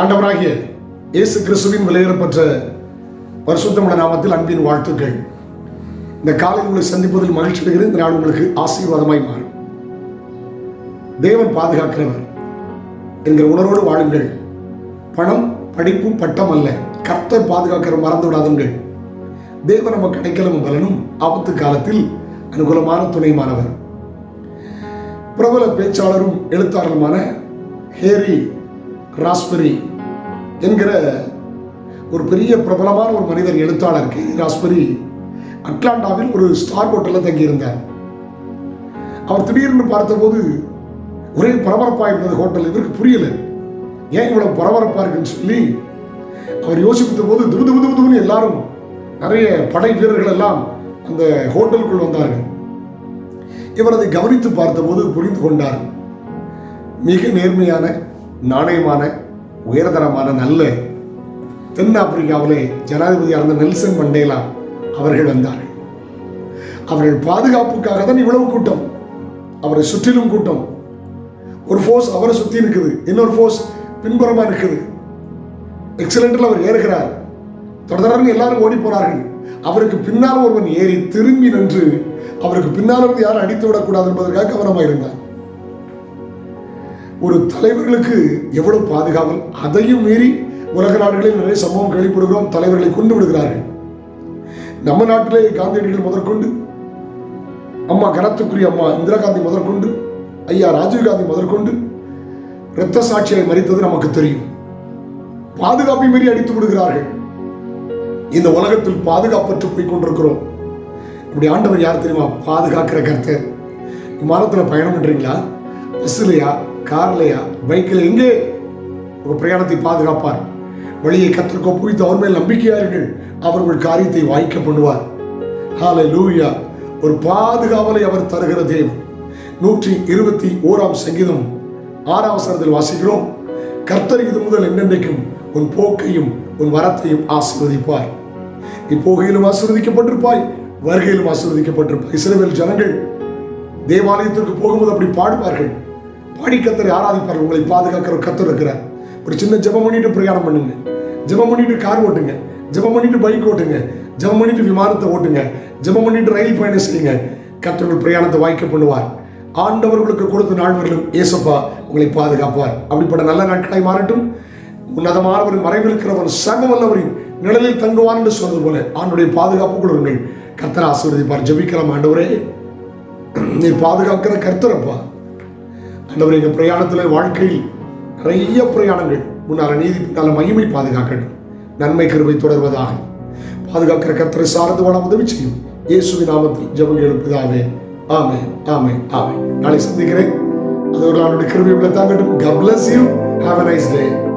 ஆண்டவராகிய இயேசு கிறிஸ்துவின் விலையேறப்பட்ட பரிசுத்தமிழ நாமத்தில் அன்பின் வாழ்த்துக்கள். இந்த காலை உங்களை சந்திப்பதில் மகிழ்ச்சி அடைகிறேன். இந்த நாள் உங்களுக்கு ஆசீர்வாதமாய் மாறும். தேவன் பாதுகாக்கிறவர். என்கிற உணர்வோடு வாழுங்கள். பணம் படிப்பு பட்டம் அல்ல. கர்த்தர் பாதுகாக்கிற மறந்து விடாதுங்கள் தேவன் நம்ம கிடைக்கலும் பலனும் ஆபத்து காலத்தில் அனுகூலமான துணைமானவர். பிரபல பேச்சாளரும் எழுத்தாளருமான ஹேரி ராஸ்பெரி என்கிற ஒரு பெரிய பிரபலமான ஒரு மனிதர் எழுத்தாளர் கே. ராஸ்பெரி அட்லாண்டாவில் ஒரு ஸ்டார் ஹோட்டலில் தங்கியிருந்தார். அவர் திடீர்னு பார்த்தபோது ஒரே பரபரப்பாக இருந்தது ஹோட்டல். இவருக்கு புரியல. ஏன் இவ்வளோ பரபரப்பாக இருக்குன்னு சொல்லி அவர் யோசித்த போது துபு துபு துபு துபுன்னு எல்லாரும் நிறைய படை வீரர்கள் எல்லாம் அந்த ஹோட்டலுக்குள் வந்தார்கள். இவர் அதை கவனித்து பார்த்தபோது புரிந்து கொண்டார். மிக நேர்மையான நாணயமான உயர்தரமான நல்ல தென்னாப்பிரிக்காவிலே ஜனாதிபதியாக இருந்த நெல்சன் மண்டேலா அவர்கள் வந்தார்கள். அவர்கள் பாதுகாப்புக்காக தான் இவ்வளவு கூட்டம். அவரை சுற்றிலும் கூட்டம். ஒரு ஃபோர்ஸ் அவரை சுற்றி இருக்குது. இன்னொரு ஃபோர்ஸ் பின்புறமா இருக்குது. எக்ஸலண்டில் அவர் ஏறுகிறார். தொடர்ந்து எல்லாரும் ஓடி போறார்கள் அவருக்கு பின்னால் ஒருவன் ஏறி திரும்பி நின்று அவருக்கு பின்னால் இருந்து யாரும் அடித்து விடக்கூடாது என்பதற்காக கவனமாக இருந்தார் ஒரு தலைவர்களுக்கு எவ்வளவு பாதுகாவல் அதையும் மீறி உலக நாடுகளில் நிறைய சம்பவம் கேள்விப்படுகிறோம் தலைவர்களை கொண்டு விடுகிறார்கள். நம்ம நாட்டிலே காந்தியடிகள் முதற்கொண்டு அம்மா கனத்துக்குரிய அம்மா இந்திரா காந்தி முதற்கொண்டு ஐயா ராஜீவ் காந்தி முதற்கொண்டு இரத்த சாட்சியை மறித்தது நமக்கு தெரியும். பாதுகாப்பை மீறி அடித்து விடுகிறார்கள் இந்த உலகத்தில் பாதுகாப்பற்று போய் கொண்டிருக்கிறோம். இப்படி ஆண்டவர் யார் தெரியுமா? பாதுகாக்கிற கர்த்தர். விமானத்தில் பயணம் பண்றீங்களா? பஸ்லையா கார்லையா? பைக்கில் எங்கே? உங்கள் பிரயாணத்தை பாதுகாப்பார். வழியை கத்திற்கோ புய்த்து அவர் மேல் நம்பிக்கையார்கள் அவர் உங்கள் காரியத்தை வாய்க்க பண்ணுவார். ஹாலே லூயா ஒரு பாதுகாவலை அவர் தருகிற தேவன். நூற்றி இருபத்தி ஓராம் சங்கீதம் ஆறாம் வசனத்தில் வாசிக்கிறோம். கர்த்தர் இது முதல் என்னென்றைக்கும் உன் போக்கையும் உன் வரத்தையும் ஆசீர்வதிப்பார். இப்போகையிலும் ஆசீர்வதிக்கப்பட்டிருப்பாய் வருகையிலும் ஆசீர்வதிக்கப்பட்டிருப்பாய். இஸ்ரவேல் ஜனங்கள் தேவாலயத்திற்கு போகும்போது அப்படி பாடுவார்கள். பாடி கத்தரை ஆராதிப்பார்கள் உங்களை பாதுகாக்கிற கத்தர் இருக்கிறார். ஒரு சின்ன ஜெபம் பண்ணிட்டு பிரயாணம் பண்ணுங்க. ஜெபம் பண்ணிட்டு கார் ஓட்டுங்க. ஜெபம் பண்ணிட்டு பைக் ஓட்டுங்க. ஜெபம் பண்ணிட்டு விமானத்தை ஓட்டுங்க. ஜெபம் பண்ணிட்டு ரயில் பயணம் செய்யுங்க. கத்தர்கள் பிரயாணத்தை வாய்க்க பண்ணுவார். ஆண்டவர்களுக்கு கொடுத்த நாள்வர்களும் ஏசப்பா உங்களை பாதுகாப்பார். அப்படிப்பட்ட நல்ல நாட்களாய் மாறட்டும். உன்னதமானவரின் மறைவிருக்கிறவன் இருக்கிறவர் சகவல்லவரின் நிழலில் தங்குவான் என்று சொன்னது போல ஆண்டுடைய பாதுகாப்பு கொடுங்கள் கர்த்தர் ஆசீர்வதிப்பார். ஜபிக்கலாம் ஆண்டவரே. நீர் பாதுகாக்கிற கர்த்தரப்பா ஆண்டவர் எங்கள் பிரயாணத்தில் வாழ்க்கையில் நிறைய பிரயாணங்கள் முன்னால் நீதி பின்னால மகிமை பாதுகாக்கட்டும். நன்மை கருவை தொடர்வதாக. பாதுகாக்கிற கத்திர சார்ந்து வாழ உதவி செய்யும். இயேசுவின் நாமத்தில் ஜெபம் எழுப்புதாவே ஆமே ஆமே ஆமே நாளை சந்திக்கிறேன். அது ஒரு நாளுடைய கிருபை உள்ள தாங்கட்டும் God bless you. Have a.